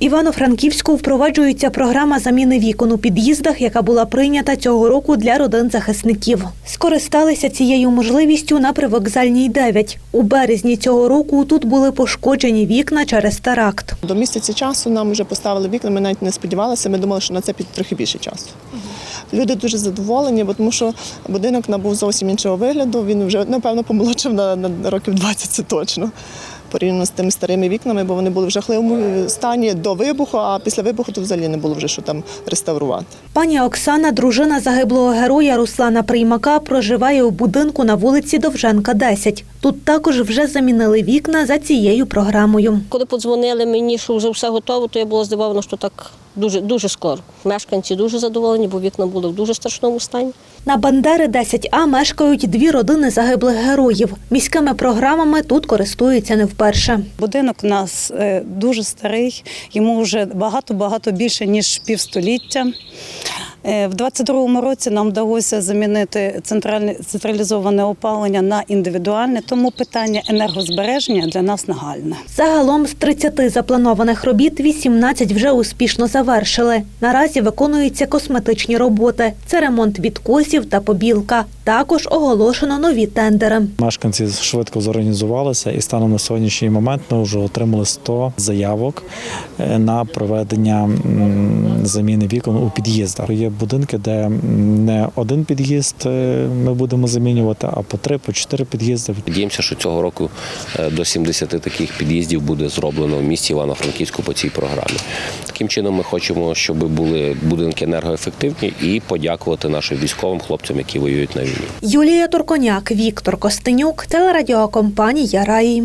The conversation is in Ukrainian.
Івано-Франківську впроваджується програма заміни вікон у під'їздах, яка була прийнята цього року для родин захисників. Скористалися цією можливістю на привокзальній 9. У березні цього року тут були пошкоджені вікна через теракт. До місяця часу нам вже поставили вікна. Ми навіть не сподівалися. Ми думали, що на це піде трохи більше часу. Люди дуже задоволені, бо тому що будинок набув зовсім іншого вигляду. Він вже напевно помолодшив на, на років 20, це точно. Порівняно з тими старими вікнами, бо вони були в жахливому стані до вибуху, а після вибуху то взагалі не було вже що там реставрувати. Пані Оксана, дружина загиблого героя Руслана Приймака, проживає у будинку на вулиці Довженка, 10. Тут також вже замінили вікна за цією програмою. Коли подзвонили мені, що вже все готово, то я була здивована, що так дуже, дуже скоро. Мешканці дуже задоволені, бо вікна були в дуже страшному стані. На Бандери 10А мешкають дві родини загиблих героїв. Міськими програмами тут користуються не вперше. Будинок у нас е, дуже старий, йому вже багато-багато більше ніж півстоліття. Е, В 22-му році нам вдалося замінити центральне централізоване опалення на індивідуальне, тому питання енергозбереження для нас нагальне. Загалом з 30 запланованих робіт 18 вже успішно завершили. Наразі виконуються косметичні роботи. Це ремонт відкосів та побілка. Також оголошено нові тендери. Мешканці швидко зорганізувалися, і станом на сьогоднішній момент ми вже отримали 100 заявок е, на проведення заміни вікон у під'їздах. Є будинки, де не один під'їзд е, ми будемо замінювати, а по три, по чотири під'їзди. Надіємося, що цього року е, до 70 таких під'їздів буде зроблено в місті Івано-Франківську по цій програмі. Таким чином, ми хочемо, щоб були будинки енергоефективні і подякувати нашим військовим хлопцям, які воюють на війні. Юлія Турконяк, Віктор Костенюк, телерадіокомпанія Раї.